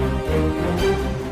Música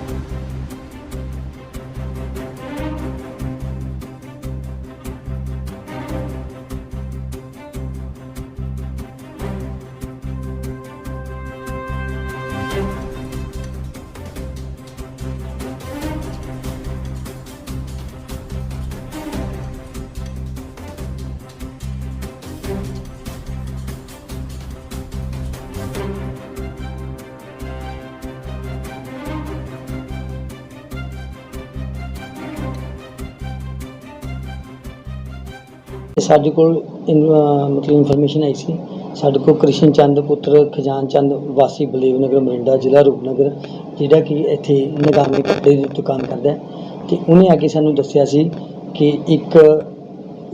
ਸਾਡੇ ਕੋਲ ਇਨ- ਮਤਲਬ ਇਨਫੋਰਮੇਸ਼ਨ ਆਈ ਸੀ। ਸਾਡੇ ਕੋਲ ਕ੍ਰਿਸ਼ਨ ਚੰਦ ਪੁੱਤਰ, ਖਜਾਨ ਚੰਦ, ਵਾਸੀ ਬਲੇਵ ਨਗਰ ਮਰਿੰਡਾ ਜ਼ਿਲ੍ਹਾ, ਰੂਪਨਗਰ, ਜਿਹੜਾ ਕਿ ਇੱਥੇ ਨਗਾਮੀ ਕੱਪੜੇ ਦੀ ਦੁਕਾਨ ਕਰਦਾ ਹੈ। ਤੇ ਉਹਨੇ ਆ ਕੇ ਸਾਨੂੰ ਦੱਸਿਆ ਸੀ ਕਿ ਇੱਕ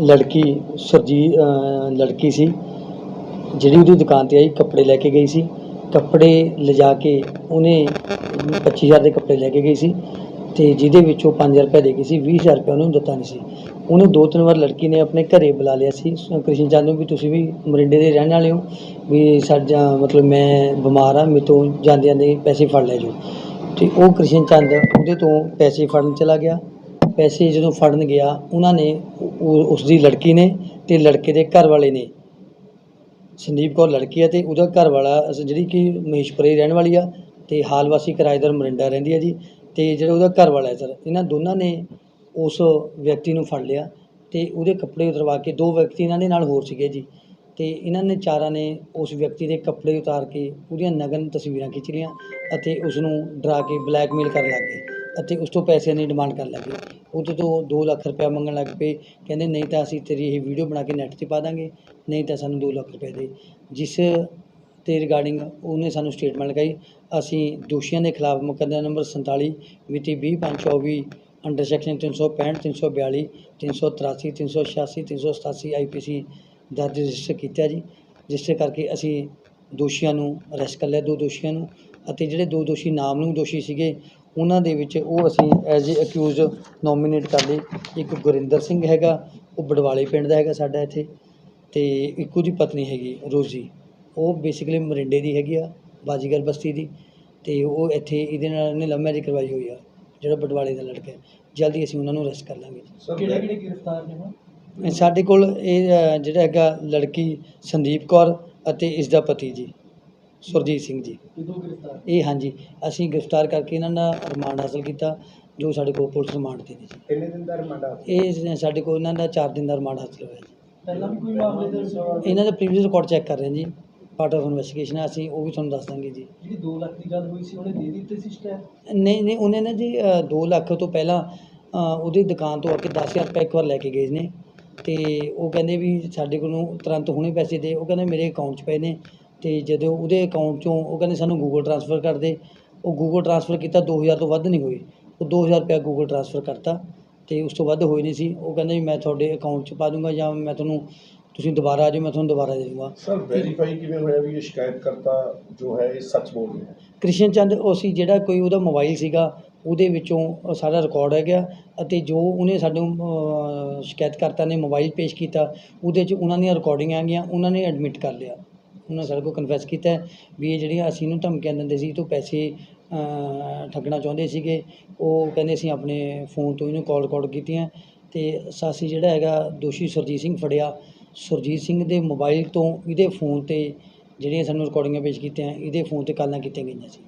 ਲੜਕੀ, ਸਰਜੀ ਲੜਕੀ ਸੀ, ਜਿਹੜੀ ਉਹਦੀ ਦੁਕਾਨ ਤੇ ਆਈ, ਕੱਪੜੇ ਲੈ ਕੇ ਗਈ ਸੀ। ਕੱਪੜੇ ਲਿਜਾ ਕੇ ਉਹਨੇ 25000 ਦੇ ਕੱਪੜੇ ਲੈ ਕੇ ਗਈ ਸੀ। ਤੇ ਜਿਹਦੇ ਵਿੱਚੋਂ 5000 ਰੁਪਏ ਦੇ ਗਈ ਸੀ 20000 ਰੁਪਏ ਉਹਨੂੰ ਦਿੱਤਾ ਨਹੀਂ ਸੀ। ਉਹਨੇ ਦੋ ਤਿੰਨ ਵਾਰ ਲੜਕੀ ਨੇ ਆਪਣੇ ਘਰੇ ਬੁਲਾ ਲਿਆ ਸੀ। ਸ- ਕ੍ਰਿਸ਼ਨ ਚੰਦ ਨੂੰ ਵੀ ਤੁਸੀਂ ਵੀ ਮੋਰਿੰਡੇ ਦੇ ਰਹਿਣ ਵਾਲੇ ਹੋ, ਵੀ ਸਾਡਾ ਮਤਲਬ ਮੈਂ ਬਿਮਾਰ ਆ ਮੇਰੇ ਤੋਂ ਜਾਂਦੇ ਜਾਂਦੇ ਪੈਸੇ ਫੜ ਲੈ ਜਾਓ। ਤੇ ਉਹ ਕ੍ਰਿਸ਼ਨ ਚੰਦ ਉਹਦੇ ਤੋਂ ਪੈਸੇ ਫੜਨ ਚਲਾ ਗਿਆ। ਪੈਸੇ ਜਦੋਂ ਫੜਨ ਗਿਆ, ਉਹਨਾਂ ਨੇ ਉਹ- ਉਸ ਦੀ ਲੜਕੀ ਨੇ ਤੇ ਲੜਕੇ ਦੇ ਘਰ ਵਾਲੇ ਨੇ। ਸੰਦੀਪ ਕੌਰ ਲੜਕੀ ਹੈ ਤੇ ਉਹਦਾ ਘਰ ਵਾਲਾ ਅਸ- ਜਿਹੜੀ ਕਿ ਮਹੇਸ਼ਪੁਰੇ ਰਹਿਣ ਵਾਲੀ ਆ, ਤੇ ਹਾਲ ਵਾਸੀ ਕਿਰਾਏਦਾਰ ਮਰਿੰਡਾ ਰਹਿੰਦੀ ਹੈ ਜੀ। ਤੇ ਜਿਹੜਾ ਉਹਦਾ ਘਰ ਵਾਲਾ ਹੈ ਸਰ, ਇਹਨਾਂ ਦੋਨਾਂ ਨੇ ਉਸ ਵਿਅਕਤੀ ਨੂੰ ਫੜ ਲਿਆ ਤੇ ਉਹਦੇ ਕੱਪੜੇ ਉਤਰਵਾ ਕੇ ਦੋ ਵਿਅਕਤੀ ਇਹਨਾਂ ਦੇ ਨਾਲ ਹੋਰ ਸੀਗੇ ਜੀ ਤੇ ਇਹਨਾਂ ਨੇ ਚਾਰਾਂ ਨੇ ਉਸ ਵਿਅਕਤੀ ਦੇ ਕੱਪੜੇ ਉਤਾਰ ਕੇ ਉਹਦੀਆਂ ਨਗਨ ਤਸਵੀਰਾਂ ਖਿੱਚ ਲਈਆਂ ਅਤੇ ਉਸ ਨੂੰ ਡਰਾ ਕੇ ਬਲੈਕਮੇਲ ਕਰਨ ਲੱਗ ਗਏ ਅਤੇ ਉਸ ਤੋਂ ਪੈਸਿਆਂ ਦੀ ਡਿਮਾਂਡ ਕਰਨ ਲੱਗ ਗਏ। ਉਹਦੇ ਤੋਂ 2 ਲੱਖ ਰੁਪਇਆ ਮੰਗਣ ਲੱਗ ਪਏ। ਕਹਿੰਦੇ, ਨਹੀਂ ਤਾਂ ਅਸੀਂ ਤੇਰੀ ਇਹ ਵੀਡੀਓ ਬਣਾ ਕੇ ਨੈੱਟ 'ਤੇ ਪਾ ਦਾਂਗੇ, ਨਹੀਂ ਤਾਂ ਸਾਨੂੰ 2 ਲੱਖ ਰੁਪਏ ਦੇ। ਜਿਸ ਤੇ ਰਿਗਾਰਡਿੰਗ ਉਹਨੇ ਸਾਨੂੰ ਸਟੇਟਮੈਂਟ ਲਗਾਈ ਅਸੀਂ ਦੋਸ਼ੀਆਂ ਦੇ ਖਿਲਾਫ ਮੁਕੱਦਮਾ ਨੰਬਰ 47 ਮਿਤੀ 20/5/24 ਅੰਡਰ ਸੈਕਸ਼ਨ 365 342 383 386 387 ਆਈਪੀਸੀ ਦਰਜ ਰਜਿਸਟਰ ਕੀਤਾ ਜੀ। ਰਜਿਸਟਰ ਕਰਕੇ ਅਸੀਂ ਦੋਸ਼ੀਆਂ ਨੂੰ ਅਰੈਸਟ ਕਰ ਲਿਆ, ਦੋ ਦੋਸ਼ੀਆਂ ਨੂੰ ਅਤੇ ਜਿਹੜੇ ਦੋ ਦੋਸ਼ੀ ਨਾਮਲੂਮ ਦੋਸ਼ੀ ਸੀਗੇ, ਉਹਨਾਂ ਦੇ ਵਿੱਚ ਉਹ ਅਸੀਂ ਐਜ਼ ਏ ਅਕਿਊਜ਼ਡ ਨੋਮੀਨੇਟ ਕਰ ਲਏ। ਇੱਕ ਗੁਰਿੰਦਰ ਸਿੰਘ ਹੈਗਾ, ਉਹ ਬਡਵਾਲੇ ਪਿੰਡ ਦਾ ਹੈਗਾ ਸਾਡਾ ਇੱਥੇ ਤੇ ਇੱਕ ਉਹਦੀ ਪਤਨੀ ਹੈਗੀ, ਰੋਜ਼ੀ। ਉਹ ਬੇਸਿਕਲੀ ਮਰਿੰਡੇ ਦੀ ਹੈਗੀ ਆ ਬਾਜੀਗਰ ਬਸਤੀ ਦੀ ਤੇ ਉਹ ਇੱਥੇ ਇਹਦੇ ਨਾਲ ਇਹਨੇ ਲਵ ਮੈਰਿਜ ਕਰਵਾਈ ਹੋਈ ਆ ਜਿਹੜਾ ਬਡਵਾਲੇ ਦਾ ਲੜਕਾ ਹੈ। ਜਲਦੀ ਅਸੀਂ ਉਹਨਾਂ ਨੂੰ ਅਰੈਸਟ ਕਰ ਲਾਂਗੇ ਕਿਹੜੇ ਕਿਹੜੇ ਗ੍ਰਿਫਤਾਰ ਨੇ ਹੁਣ ਇਹ ਸਾਡੇ ਕੋਲ ਇਹ ਅ, ਜਿਹੜਾ ਹੈਗਾ ਲੜਕੀ ਸੰਦੀਪ ਕੌਰ ਅਤੇ ਇਸ ਦਾ ਪਤੀ ਜੀ ਸੁਰਜੀਤ ਸਿੰਘ ਜੀ। ਕਿਦੋਂ ਗ੍ਰਿਫਤਾਰ? ਇਹ ਹਾਂਜੀ ਅਸੀਂ ਗ੍ਰਿਫਤਾਰ ਕਰਕੇ ਇਹਨਾਂ ਦਾ ਰਿਮਾਂਡ ਹਾਸਲ ਕੀਤਾ ਜੋ ਸਾਡੇ ਕੋਲ ਪੁਲਿਸ ਰਿਮਾਂਡ ਤੇ ਨੇ ਜੀ ਕਿੰਨੇ ਦਿਨ ਦਾ ਰਿਮਾਂਡ ਆ ਇਹ ਸਾਡੇ ਕੋਲ ਇਹਨਾਂ ਦਾ 4 ਦਿਨ ਦਾ ਰਿਮਾਂਡ ਹਾਸਲ ਹੋਇਆ ਜੀ। ਪਹਿਲਾਂ ਵੀ ਕੋਈ ਮਾਮਲੇ ਹੋਏ? ਇਹਨਾਂ ਦਾ ਪ੍ਰੀਵੀਅਸ ਰਿਕਾਰਡ ਚੈੱਕ ਕਰ ਰਹੇ ਹਾਂ ਜੀ। ਪਾਰਟ ਆਫ ਇਨਵੈਸਟੀਗੇਸ਼ਨ ਹੈ ਅਸੀਂ ਉਹ ਵੀ ਤੁਹਾਨੂੰ ਦੱਸ ਦਾਂਗੇ ਜੀ। ਜਿਹੜੀ 2 ਲੱਖ ਦੀ ਗੱਲ ਹੋਈ ਸੀ ਉਹਨੇ ਦੇ ਦਿੱਤੇ ਸੀ ਸਟੈਪ? ਨਹੀਂ ਨਹੀਂ ਉਹਨੇ ਨਾ ਜੀ 2 ਲੱਖ ਤੋਂ ਪਹਿਲਾਂ ਉਹਦੀ ਦੁਕਾਨ ਤੋਂ ਆ ਕੇ 10000 ਰੁਪਏ ਇੱਕ ਵਾਰ ਲੈ ਕੇ ਗਏ ਨੇ। ਤੇ ਉਹ ਕਹਿੰਦੇ ਵੀ ਸਾਡੇ ਕੋਲੋਂ ਤੁਰੰਤ ਹੁਣੇ ਪੈਸੇ ਦੇ ਉਹ ਕਹਿੰਦੇ ਮੇਰੇ ਅਕਾਊਂਟ 'ਚ ਪਏ ਨੇ। ਤੇ ਜਦੋਂ ਉਹਦੇ ਅਕਾਊਂਟ 'ਚੋਂ ਉਹ ਕਹਿੰਦੇ ਸਾਨੂੰ ਗੂਗਲ ਟ੍ਰਾਂਸਫਰ ਕਰ ਦੇ। ਉਹ ਗੂਗਲ ਟ੍ਰਾਂਸਫਰ ਕੀਤਾ 2000 ਤੋਂ ਵੱਧ ਨਹੀਂ ਹੋਈ ਉਹ 2000 ਰੁਪਏ ਗੂਗਲ ਟ੍ਰਾਂਸਫਰ ਕਰਤਾ। ਤੇ ਉਸ ਤੋਂ ਵੱਧ ਹੋਈ ਨਹੀਂ ਸੀ। ਉਹ ਕਹਿੰਦੇ ਵੀ ਮੈਂ ਤੁਹਾਡੇ ਅਕਾਊਂਟ 'ਚ ਪਾ ਦੂੰਗਾ ਜਾਂ ਮੈਂ ਤੁਹਾਨੂੰ ਤੁਸੀਂ ਦੁਬਾਰਾ ਆ ਜਾਓ ਮੈਂ ਤੁਹਾਨੂੰ ਦੁਬਾਰਾ ਦੇ ਦੂੰਗਾ। ਸਰ ਵੈਰੀਫਾਈ ਕਿਵੇਂ ਹੋਇਆ ਵੀ ਇਹ ਸ਼ਿਕਾਇਤਕਰਤਾ ਜੋ ਹੈ ਇਹ ਸੱਚ ਬੋਲ ਰਿਹਾ ਹੈ? ਕ੍ਰਿਸ਼ਨ ਚੰਦ ਉਹ ਸੀ ਜਿਹੜਾ ਕੋਈ ਉਹਦਾ ਮੋਬਾਈਲ ਸੀਗਾ ਉਹਦੇ ਵਿੱਚੋਂ ਸਾਰਾ ਰਿਕਾਰਡ ਹੈਗਾ ਅਤੇ ਜੋ ਉਹਨੇ ਸਾਨੂੰ ਅਹ, ਸ਼ਿਕਾਇਤਕਰਤਾ ਨੇ ਮੋਬਾਈਲ ਪੇਸ਼ ਕੀਤਾ ਉਹਦੇ 'ਚ ਉਹਨਾਂ ਦੀਆਂ ਰਿਕਾਰਡਿੰਗਾਂ ਆਗੀਆਂ ਉਹਨਾਂ ਨੇ ਐਡਮਿਟ ਕਰ ਲਿਆ। ਉਹਨਾਂ ਸਾਡੇ ਕੋਲ ਕਨਫੈਸ ਕੀਤਾ ਹੈ ਵੀ ਇਹ ਜਿਹੜੀਆਂ ਅਸੀਂ ਨੂੰ ਧਮਕੀਆਂ ਦਿੰਦੇ ਸੀ ਇਹ ਤੋਂ ਪੈਸੇ ਠੱਗਣਾ ਚਾਹੁੰਦੇ ਸੀਗੇ ਉਹ ਕਹਿੰਦੇ ਅਸੀਂ ਆਪਣੇ ਫੋਨ ਤੋਂ ਇਹਨੂੰ ਕਾਲ ਰਿਕਾਰਡ ਕੀਤੀਆਂ। ਤੇ ਸਾਸੀ ਜਿਹੜਾ ਹੈਗਾ ਦੋਸ਼ੀ ਸੁਰਜੀਤ ਸਿੰਘ ਫੜਿਆ ਸੁਰਜੀਤ ਸਿੰਘ ਦੇ ਮੋਬਾਈਲ ਤੋਂ, ਇਹਦੇ ਫੋਨ ਤੇ ਜਿਹੜੀਆਂ ਸਾਨੂੰ ਰਿਕਾਰਡਿੰਗਾਂ ਪੇਸ਼ ਕੀਤੀਆਂ, ਇਹਦੇ ਫੋਨ ਤੇ ਕਾਲਾਂ ਕੀਤੀਆਂ ਗਈਆਂ ਸੀ।